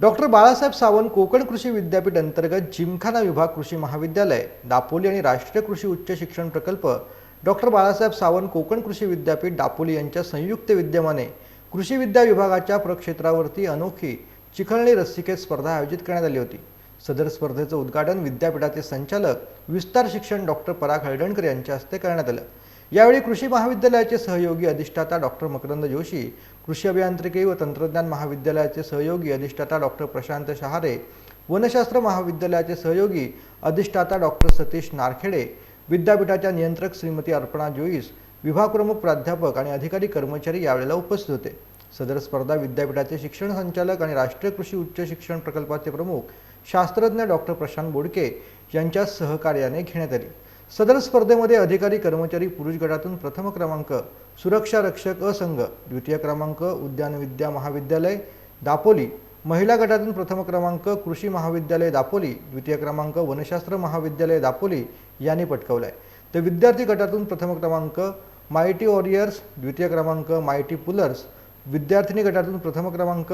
Doctor Balasaheb Sawant Konkan कृषी विद्यापीठ अंतर्गत जिमखाना विभाग कृषी महाविद्यालय दापोली आणि राष्ट्रीय कृषी उच्च शिक्षण प्रकल्प डॉक्टर बाळासाहेब सावंत कोकण कृषी विद्यापीठ दापोली यांच्या संयुक्त विद्यमाने कृषी विद्या विभागाच्या प्रक्षेत्रावरती अनोखी चिखलणी रस्सिकेत स्पर्धा आयोजित करण्यात आली होती. सदर स्पर्धेचं उद्घाटन विद्यापीठाचे संचालक विस्तार शिक्षण डॉक्टर पराग हळदणकर यांच्या हस्ते करण्यात आलं. यावेळी कृषी महाविद्यालयाचे सहयोगी अधिष्ठाता डॉक्टर मकरंद जोशी कृषी अभियांत्रिकी व तंत्रज्ञान महाविद्यालयाचे सहयोगी अधिष्ठाता डॉक्टर प्रशांत शहारे वनशास्त्र महाविद्यालयाचे सहयोगी अधिष्ठाता डॉक्टर सतीश नारखेडे विद्यापीठाच्या नियंत्रक श्रीमती अर्पणा जोईस विभागप्रमुख प्राध्यापक आणि अधिकारी कर्मचारी यावेळेला उपस्थित होते. सदर स्पर्धा विद्यापीठाचे शिक्षण संचालक आणि राष्ट्रीय कृषी उच्च शिक्षण प्रकल्पाचे प्रमुख शास्त्रज्ञ डॉक्टर प्रशांत बोडके यांच्या सहकार्याने घेण्यात आली. सदर स्पर्धेमध्ये अधिकारी कर्मचारी पुरुष गटातून प्रथम क्रमांक सुरक्षा रक्षक असंघ द्वितीय क्रमांक उद्यान विद्या महाविद्यालय दापोली महिला गटातून प्रथम क्रमांक कृषी महाविद्यालय दापोली द्वितीय क्रमांक वनशास्त्र महाविद्यालय दापोली यांनी पटकावलाय. तर विद्यार्थी गटातून प्रथम क्रमांक मायटी वॉरियर्स द्वितीय क्रमांक मायटी पुलर्स विद्यार्थिनी गटातून प्रथम क्रमांक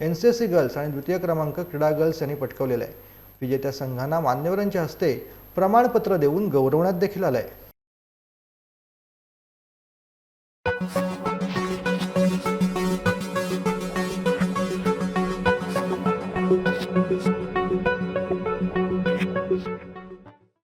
एन सी सी गर्ल्स आणि द्वितीय क्रमांक क्रीडा गर्ल्स यांनी पटकवलेला आहे विजेत्या संघांना मान्यवरांच्या हस्ते प्रमाणपत्र देऊन गौरवण्यात देखील आलं आहे